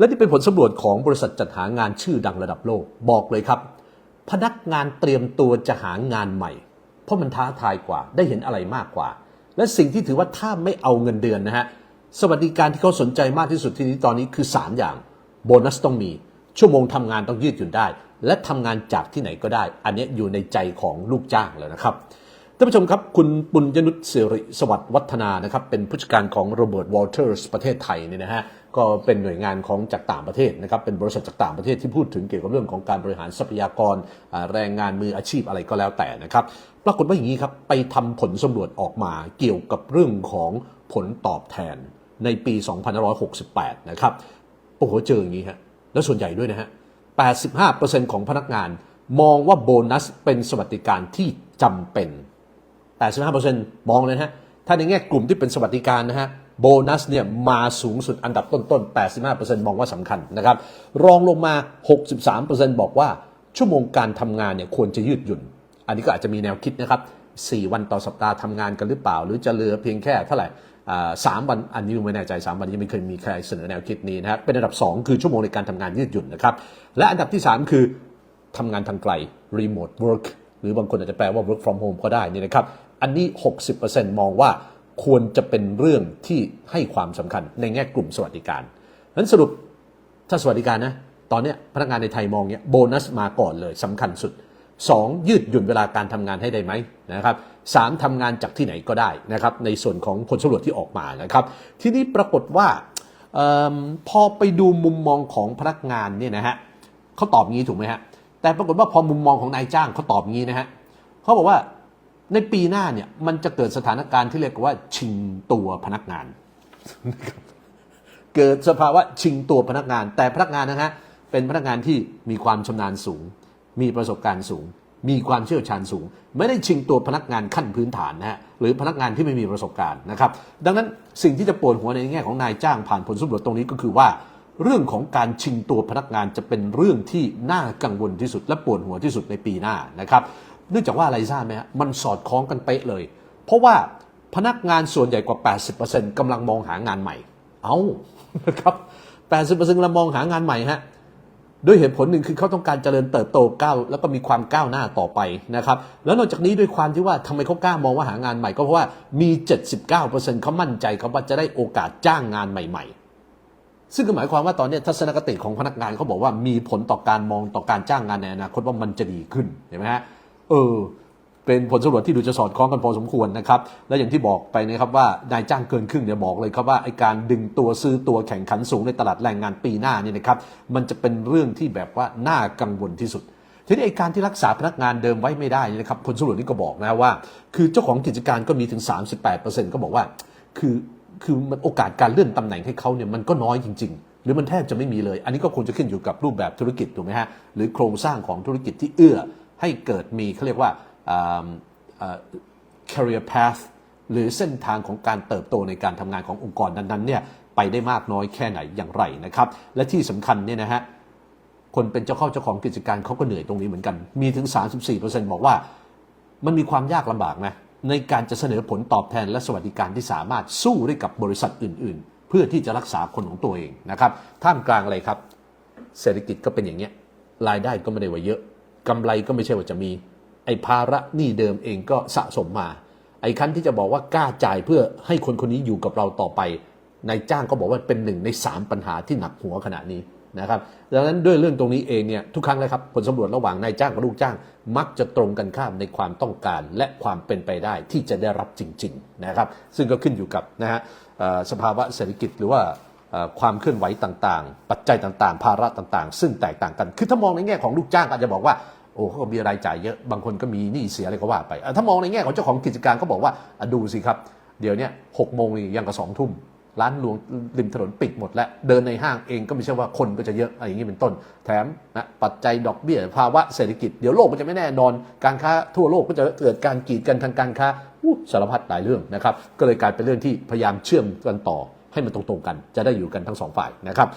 และนี่เป็นผลสำรวจของบริษัทจัดหางานชื่อดังระดับโลก บอกเลยครับ พนักงานเตรียมตัวจะหางานใหม่ เพราะมันท้าทายกว่าได้เห็นอะไรมากกว่า และสิ่งที่ถือว่าถ้าไม่เอาเงินเดือนนะฮะสวัสดิการที่เขาสนใจมากที่สุดที่นี้ตอนนี้คือ 3 อย่าง โบนัสต้องมี ชั่วโมงทำงานต้องยืดหยุ่นได้ และทำงานจากที่ไหนก็ได้ อันนี้อยู่ในใจของลูกจ้างแล้วนะครับ ท่านผู้ชมครับ คุณปุญญนุชสิริสวัสดิ์วัฒนานะครับ เป็นผู้จัดการของโรเบิร์ตวอลเตอร์สประเทศไทยเนี่ยนะฮะก็เป็นหน่วยงานของจากต่างประเทศนะครับ เป็นบริษัทจากต่างประเทศที่พูดถึงเกี่ยวกับเรื่องของการบริหารทรัพยากรแรงงานมืออาชีพอะไรก็แล้วแต่นะครับ ปรากฏว่าอย่างนี้ครับ ไปทำผลสำรวจออกมาเกี่ยวกับเรื่องของผลตอบแทนในปี2568 นะครับโอ้โหเจออย่างนี้ฮะแล้วส่วนใหญ่ด้วยนะฮะ85%ของพนักงานมองว่าโบนัสเป็นสวัสดิการที่จำเป็น 85%มองเลยนะฮะ ถ้าในแง่กลุ่มที่เป็นสวัสดิการนะฮะ โบนัสเนี่ยมาสูงสุดอันดับต้นๆ 85%มองว่าสำคัญนะครับ รองลงมา 63%บอกว่าชั่วโมงการทำงานเนี่ยควรจะยืดหยุ่น อันนี้ก็อาจจะมีแนวคิดนะครับ4 วันต่อสัปดาห์ทำงานกันหรือเปล่า หรือจะเหลือเพียงแค่เท่าไหร่สามวันอันนี้ไม่แน่ใจ 3 วันยังไม่เคยมีใครเสนอแนวคิดนี้นะครับเป็นอันดับ 2 คือชั่วโมงในการทำงานยืดหยุ่นนะครับและอันดับที่ 3 คือทำงานทางไกล remote work หรือบางคนอาจจะแปลว่า work from home ก็ได้นี่นะครับ อันนี้ 60%มองว่าควรจะเป็นเรื่องที่ให้ความสำคัญในแง่กลุ่มสวัสดิการนั้นสรุปถ้าสวัสดิการนะ ตอนเนี้ยพนักงานในไทยมองเนี้ยโบนัสมาก่อนเลยสำคัญสุด 2. ยืดหยุ่นเวลาการทำงานให้ได้ไหมนะครับสามทำงานจากที่ไหนก็ได้นะครับในส่วนของผลสำรวจที่ออกมานะครับ ทีนี้ปรากฏว่าเอพอไปดูมุมมองของพนักงานเนี่ยนะฮะเขาตอบงี้ถูกไหมฮะ แต่ปรากฏว่าพอมุมมองของนายจ้างเขาตอบงี้นะฮะเขาบอกว่าในปีหน้าเนี่ยมันจะเกิดสถานการณ์ที่เรียกว่าชิงตัวพนักงาน เกิดสภาวะชิงตัวพนักงาน แต่พนักงานนะฮะเป็นพนักงานที่มีความชำนาญสูง มีประสบการณ์สูง มีความเชี่ยวชาญสูง ไม่ได้ชิงตัวพนักงานขั้นพื้นฐานนะฮะหรือพนักงานที่ไม่มีประสบการณ์นะครับ ดังนั้นสิ่งที่จะปวดหัวในแง่ของนายจ้างผ่านผลสำรวจตรงนี้ก็คือว่า เรื่องของการชิงตัวพนักงานจะเป็นเรื่องที่น่ากังวลที่สุดและปวดหัวที่สุดในปีหน้านะครับเนื่องจากว่าอะไรทราบไหมฮะมันสอดคล้องกันเป๊ะเลย เพราะว่าพนักงานส่วนใหญ่กว่า 80%กำลังมองหางานใหม่ เอานะครับ80%กำลังมองหางานใหม่ฮะด้วยเหตุผลหนึ่งคือเขาต้องการเจริญเติบโตก้าวแล้วก็มีความก้าวหน้าต่อไปนะครับแล้วนอกจากนี้ด้วยความที่ว่าทำไมเขากล้ามองว่าหางานใหม่ก็เพราะว่ามี 79%เขามั่นใจเขาว่าจะได้โอกาสจ้างงานใหม่ ๆ ซึ่งก็หมายความว่าตอนนี้ทัศนคติของพนักงานเขาบอกว่ามีผลต่อการมองต่อการจ้างงานในอนาคตว่ามันจะดีขึ้นเห็นไหมฮะเออเป็นผลสำรวจที่ดูจะสอดคล้องกันพอสมควรนะครับ และอย่างที่บอกไปนะครับว่านายจ้างเกินครึ่งเนี่ยบอกเลยครับว่าไอการดึงตัวซื้อตัวแข่งขันสูงในตลาดแรงงานปีหน้านี่นะครับมันจะเป็นเรื่องที่แบบว่าน่ากังวลที่สุด ทีนี้ไอการที่รักษาพนักงานเดิมไว้ไม่ได้นะครับผลสำรวจนี้ก็บอกนะว่า คือเจ้าของกิจการก็มีถึง 38%ก็บอกว่า คือ คือมันโอกาสการเลื่อนตำแหน่งให้เขาเนี่ยมันก็น้อยจริง ๆ หรือมันแทบจะไม่มีเลย อันนี้ก็คงจะขึ้นอยู่กับรูปแบบธุรกิจถูกไหมฮะหรือโครงสร้างของธุรกิจที่เอื้อให้เกิดมีเขาเรียกว่าอ่าอ่า career path หรือเส้นทางของการเติบโตในการทำงานขององค์กรนั้นๆเนี่ยไปได้มากน้อยแค่ไหนอย่างไรนะครับ และที่สำคัญเนี่ยนะฮะคนเป็นเจ้าเข้าเจ้าของกิจการเขาก็เหนื่อยตรงนี้เหมือนกัน มีถึง 34%บอกว่ามันมีความยากลำบากนะ ในการจะเสนอผลตอบแทนและสวัสดิการที่สามารถสู้ได้กับบริษัทอื่น ๆ เพื่อที่จะรักษาคนของตัวเองนะครับท่ามกลางอะไรครับ เศรษฐกิจก็เป็นอย่างเนี้ยรายได้ก็ไม่ได้ว่าเยอะกำไรก็ไม่ใช่ว่าจะมี ไอ้ภาระหนี้เดิมเองก็สะสมมา ไอ้คันที่จะบอกว่ากล้าจ่ายเพื่อให้คนคนนี้อยู่กับเราต่อไปนายจ้างก็บอกว่าเป็นหนึ่งในสามปัญหาที่หนักหัวขณะนี้ นะครับดังนั้นด้วยเรื่องตรงนี้เองเนี่ยทุกครั้งเลยครับผลสำรวจระหว่างนายจ้างกับลูกจ้าง มักจะตรงกันข้ามในความต้องการและความเป็นไปได้ที่จะได้รับจริงๆนะครับซึ่งก็ขึ้นอยู่กับนะฮะสภาวะเศรษฐกิจหรือว่าความเคลื่อนไหวต่างๆ ปัจจัยต่างๆ ภาระต่างๆ ซึ่งแตกต่างกัน คือถ้ามองในแง่ของลูกจ้างอาจจะบอกว่าโอ้เขาก็มีรายจ่ายเยอะ บางคนก็มีหนี้เสียอะไรก็ว่าไป ถ้ามองในแง่ของเจ้าของกิจการก็บอกว่าดูสิครับ เดี๋ยวนี้หกโมงยังกับสองทุ่ม ร้านรวงริมถนนปิดหมดแล้ว เดินในห้างเองก็ไม่ใช่ว่าคนก็จะเยอะอะไรอย่างนี้เป็นต้น แถมนะปัจจัยดอกเบี้ยภาวะเศรษฐกิจเดี๋ยวโลกมันจะไม่แน่นอน การค้าทั่วโลกก็จะเกิดการกีดกันทางการค้าสารพัดหลายเรื่องนะครับ ก็เลยกลายเป็นเรื่องที่พยายามเชื่อมกันต่อให้มันตรงๆกัน จะได้อยู่กันทั้งสองฝ่ายนะครับ